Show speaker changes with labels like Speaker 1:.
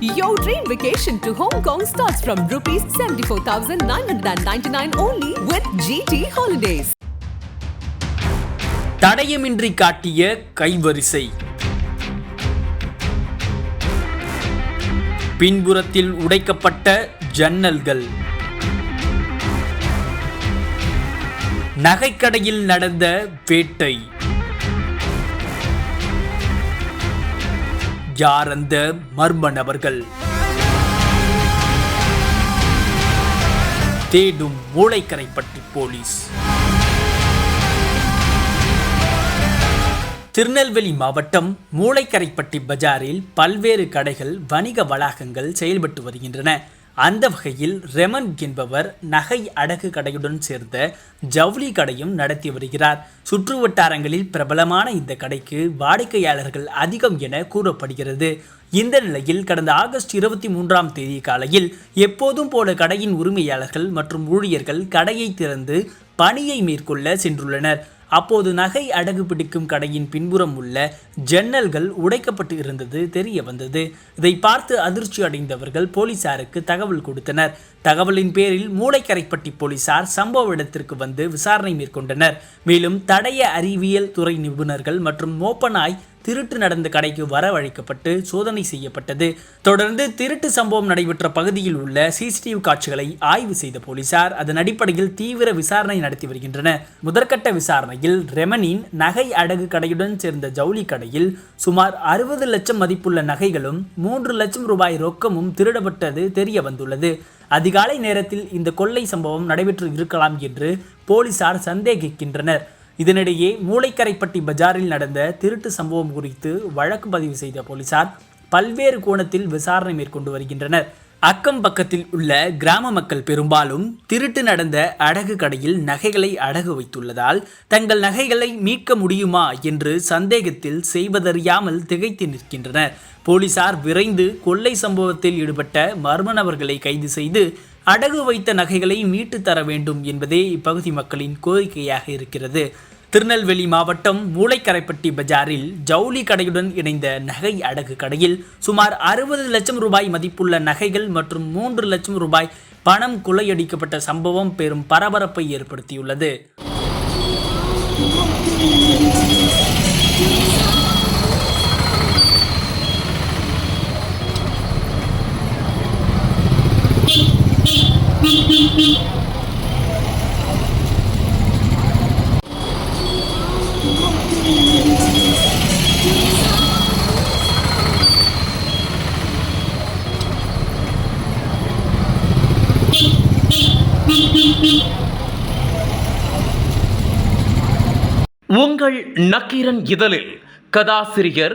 Speaker 1: Your dream vacation to Hong Kong starts from rupees 74,999 only with GT Holidays.
Speaker 2: தடயமின்றி காட்டிய கைவரிசை பின்புறத்தில் உடைக்கப்பட்ட ஜன்னல்கள் நகைக்கடையில் நடந்த வேட்டை யார் அந்த மர்ம நபர்கள் தேடும் மூளைக்கரைப்பட்டி போலீஸ். திருநெல்வேலி மாவட்டம் மூளைக்கரைப்பட்டி பஜாரில் பல்வேறு கடைகள் வணிக வளாகங்கள் செயல்பட்டு வருகின்றன. அந்த வகையில் ரெமன் என்பவர் நகை அடகு கடையுடன் சேர்ந்த ஜவுளி கடையும் நடத்தி வருகிறார். சுற்று வட்டாரங்களில் பிரபலமான இந்த கடைக்கு வாடிக்கையாளர்கள் அதிகம் என கூறப்படுகிறது. இந்த நிலையில் கடந்த ஆகஸ்ட் இருபத்தி மூன்றாம் தேதி காலையில் எப்போதும் போல கடையின் உரிமையாளர்கள் மற்றும் ஊழியர்கள் கடையை திறந்து பணியை மேற்கொள்ள சென்றுள்ளனர். அப்போது நகை அடகு பிடிக்கும் கடையின் பின்புறம் உள்ள ஜன்னல்கள் உடைக்கப்பட்டு இருந்தது தெரிய வந்தது. இதை பார்த்து அதிர்ச்சி அடைந்தவர்கள் போலீசாருக்கு தகவல் கொடுத்தனர். தகவலின் பேரில் மூளைக்கரைப்பட்டி போலீசார் சம்பவ இடத்திற்கு வந்து விசாரணை மேற்கொண்டனர். மேலும் தடய அறிவியல் துறை நிபுணர்கள் மற்றும் மோப்பனாய் திருட்டு நடந்த கடைக்கு வரவழைக்கப்பட்டு சோதனை செய்யப்பட்டது. தொடர்ந்து திருட்டு சம்பவம் நடைபெற்ற பகுதியில் உள்ள சிசிடிவி காட்சிகளை ஆய்வு செய்த போலீசார் அதன் அடிப்படையில் தீவிர விசாரணை நடத்தி வருகின்றனர். முதற்கட்ட விசாரணையில் ரெமனின் நகை அடகு கடையுடன் சேர்ந்த ஜவுளி கடையில் சுமார் அறுபது லட்சம் மதிப்புள்ள நகைகளும் மூன்று லட்சம் ரூபாய் ரொக்கமும் திருடப்பட்டது தெரிய வந்துள்ளது அதிகாலை நேரத்தில் இந்த கொள்ளை சம்பவம் நடைபெற்று இருக்கலாம் என்று போலீசார் சந்தேகிக்கின்றனர். இதனிடையே மூளைக்கரைப்பட்டி பஜாரில் நடந்த திருட்டு சம்பவம் குறித்து வழக்கு பதிவு செய்த போலீசார் பல்வேறு கோணத்தில் விசாரணை மேற்கொண்டு வருகின்றனர். அக்கம் பக்கத்தில் உள்ள கிராம மக்கள் பெரும்பாலும் திருட்டு நடந்த அடகு கடையில் நகைகளை அடகு வைத்துள்ளதால் தங்கள் நகைகளை மீட்க முடியுமா என்று சந்தேகத்தில் செய்வதறியாமல் திகைத்து நிற்கின்றனர். போலீசார் விரைந்து கொள்ளை சம்பவத்தில் ஈடுபட்ட மர்ம நபர்களை கைது செய்து அடகு வைத்த நகைகளை மீட்டு தர வேண்டும் என்பதே இப்பகுதி மக்களின் கோரிக்கையாக இருக்கிறது. திருநெல்வேலி மாவட்டம் மூளைக்கரைப்பட்டி பஜாரில் ஜவுளி கடையுடன் இணைந்த நகை அடகு கடையில் சுமார் அறுபது லட்சம் ரூபாய் மதிப்புள்ள நகைகள் மற்றும் மூன்று லட்சம் ரூபாய் பணம் கொள்ளையடிக்கப்பட்ட சம்பவம் பெரும் பரபரப்பை ஏற்படுத்தியுள்ளது.
Speaker 3: உங்கள் நக்கீரன் இதழில் கதாசிரியர்